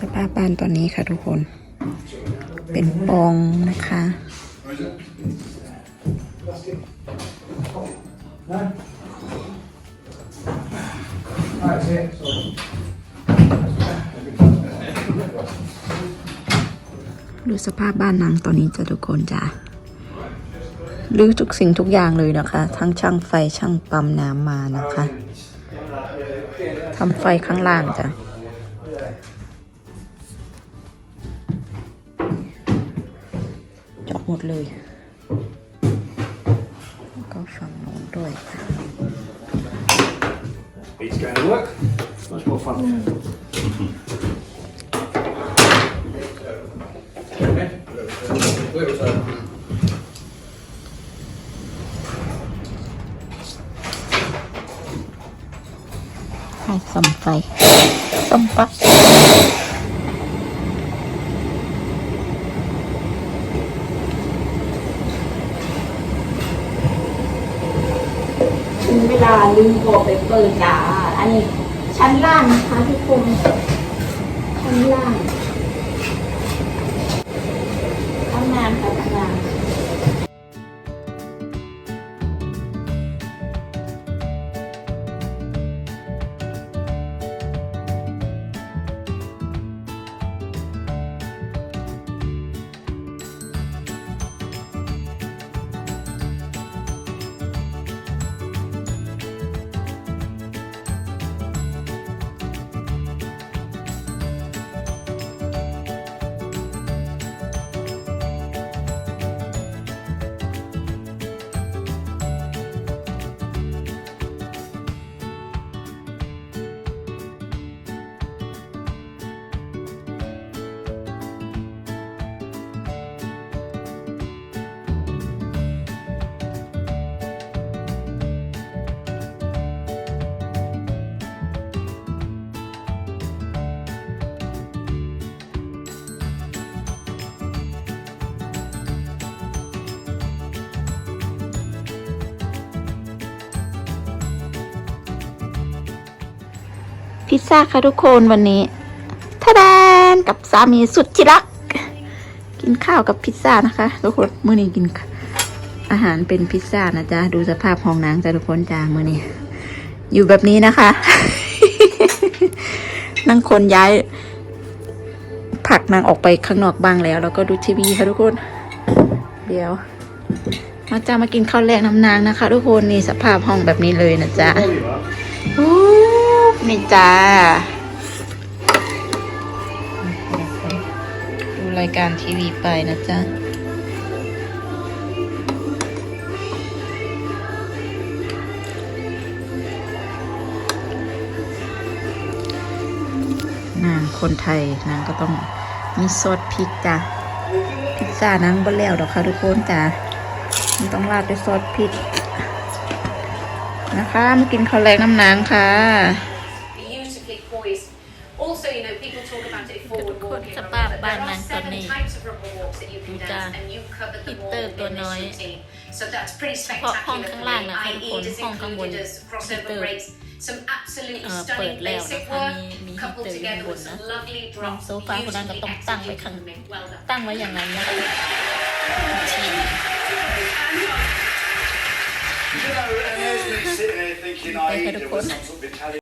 สภาพบ้านตอนนี้ค่ะทุกคน เป็นปองนะคะ ดูสภาพบ้านนางตอนนี้จะทุกคนจ้ะรื้อทุกสิ่งทุกอย่างเลยนะคะ ทั้งช่างไฟช่างปั๊มน้ำมานะคะทำไฟข้างล่างจ้ะ เจาะหมดเลยแล้วก็ฝั่งโน้นด้วยค่ะ It's going to work. Much more fun. Okay. ให้ส่อมไฟส่อมปลั๊ก ถึง เวลาลืมบอกไปเปิดจ้าอันนี้ชั้นล่างนะคะทุกคนชั้นล่าง พิซซ่าค่ะทุกคนวันนี้ทะแดนกับสามีสุดที่รัก กินข้าวกับพิซซ่านะคะ ทุกคนมื้อนี้กินอาหารเป็นพิซซ่านะจ๊ะ ดูสภาพห้องน้ำจ้ะทุกคนจ้ามื้อนี้ อยู่แบบนี้นะคะ นั่งคนย้าย ผักนางออกไปข้างนอกบ้างแล้ว แล้วก็ดูทีวีค่ะทุกคน เดี๋ยว มาจ้ามากินข้าวแรกน้ำนางนะคะ ทุกคนนี่สภาพห้องแบบนี้เลยนะจ๊ะโอ้ นี่จ้า ดูรายการทีวีไปนะจ๊ะนางคนไทยนางก็ต้องมีซอสพริกจ้ะพิซซ่านางบ่แล้วดอกค่ะทุกคนจ้ะมันต้องราดด้วยซอสพริกนะคะมากินข้าวแรงน้ำนางค่ะ Also, you know, people talk about it forward walking. สภาพ Remember, บ้าน there นั้ are นตอน seven นี้ types of rubber walks that you can ดูจ้ะ dance, and you covered them all ฮีตเตอร์ตัว in น้อย this routine. So that's pretty เฉพาะห้อง spectacular ข้าง for ล่าง me. นะคะทุกคน IE just ห้องข้างบน included as ฮีต crossover เตอร์ breaks, some absolutely เอ่อเปิด stunning แล้ว basic นะคะ work, มีมีฮีต coupled เตอร์อยู่ข้าง together บน with นะ some lovely นั่ง drops. โซฟาคนนั้นก็ต้อง Beautifully ตั้งไว้ executed ข้าง for me. Well done. ตั้งไว้อย่างนั้นนะคะที You know, and there's me sitting here thinking I They eat had a there corner. was some sort of Italian